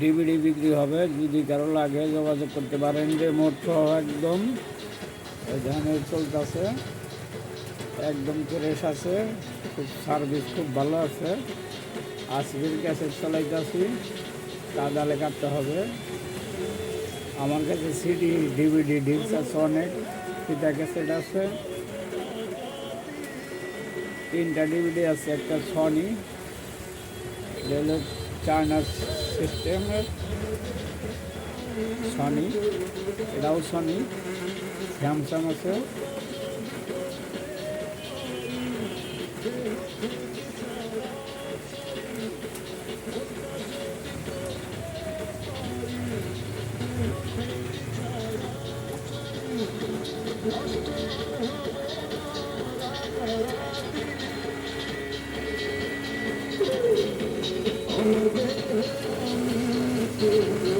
DVD বিক্রি হবে, যদি কারও লাগে যোগাযোগ করতে পারেন যে সহ একদম। এখানে চলতেছে একদম ফ্রেশ আছে, খুব সার্ভিস খুব ভালো আছে। আসবির ক্যাসেট চালাইতেছি কাদালে কাটতে হবে। আমার কাছে সিডি ডিভিডি ডিস্ক আছে অনেক ফিতা ক্যাসেট আছে। তিনটা ডিভিডি আছে, একটা সনি চায়না সিস্টেমের সনি এটাও সনি স্যামসাং আছে Thank you. Mm-hmm.